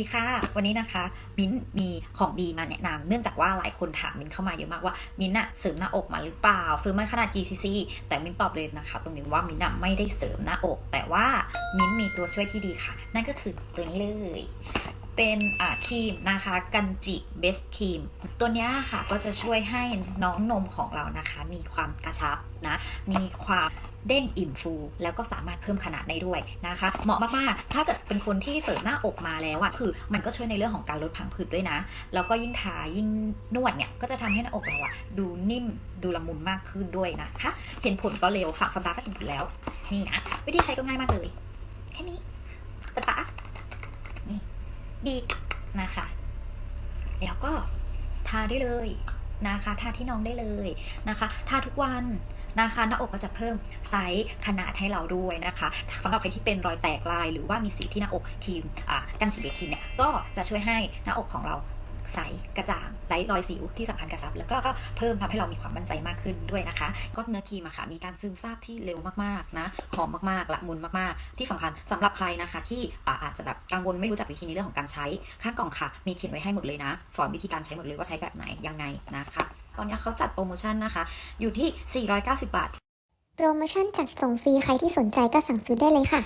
วัสดีค่ะ วันนี้นะคะ มิ้นมีของดีมาแนะนำเนื่องจากว่าหลายคนถามมิ้นเข้ามาเยอะมากว่า มิ้นอะเสริมหน้าอกมาหรือเปล่าฟื้นมาขนาดกี่ซีซีแต่มิ้นตอบเลยนะคะ ตรงนี้ว่ามิ้นอะไม่ได้เสริมหน้าอก แต่ว่ามิ้นมีตัวช่วยที่ดีค่ะ นั่นก็คือตัวนี้เลย เป็นอ่าครีมนะคะกันจิเบสครีมตัวนี้ค่ะก็จะช่วยให้น้องนมของเรานะคะ มีความกระชับนะมีความเด้งอิ่มฟู แล้วก็สามารถเพิ่มขนาดได้ด้วยนะคะ เหมาะมากๆ ถ้าเกิดเป็นคนที่เสริมหน้าอกมาแล้วอะคือมันก็ช่วยในเรื่องของการลดพังผืดด้วยนะ แล้วก็ยิ่งทายิ่งนวดเนี่ย ก็จะทำให้หน้าอกเราอะดูนิ่มดูละมุนมากขึ้นด้วยนะคะ เห็นผลก็เร็วฝากสัปดาห์ก็ถึงแล้ว นี่นะ วิธีใช้ก็ง่ายมากเลย แค่นี้ บีนะคะ แล้วก็ทาได้เลยนะคะทาที่น้องได้เลยนะคะทาทุกวันนะคะหน้าอกก็จะเพิ่มไซส์ขนาดให้เราด้วยนะคะสำหรับใครที่เป็นรอยแตกลาย หรือว่ามีสีที่หน้าอกครีมอ่ากันสีเบครีมเนี่ยก็จะช่วยให้หน้าอกของเรา ใสกระจ่างไร้รอยสิวที่สำคัญกระชับแล้วก็เพิ่มทำให้เรามีความมั่นใจมากขึ้นด้วยนะคะ ก็เนื้อครีมอะค่ะมีการซึมซาบที่เร็วมากๆนะหอมมากๆละมุนมากๆ ที่สำคัญสำหรับใครนะคะ ที่อาอาจจะแบบกังวลไม่รู้จักวิธีในเรื่องของการใช้ข้างกล่องค่ะ มีเขียนไว้ให้หมดเลยนะสอนวิธีการใช้หมดเลยว่าใช้แบบไหนยังไงนะคะตอนนี้เขาจัดโปรโมชั่นนะคะ อยู่ที่ 490 บาท โปรโมชั่นจัดส่งฟรีใครที่สนใจก็สั่งซื้อได้เลยค่ะ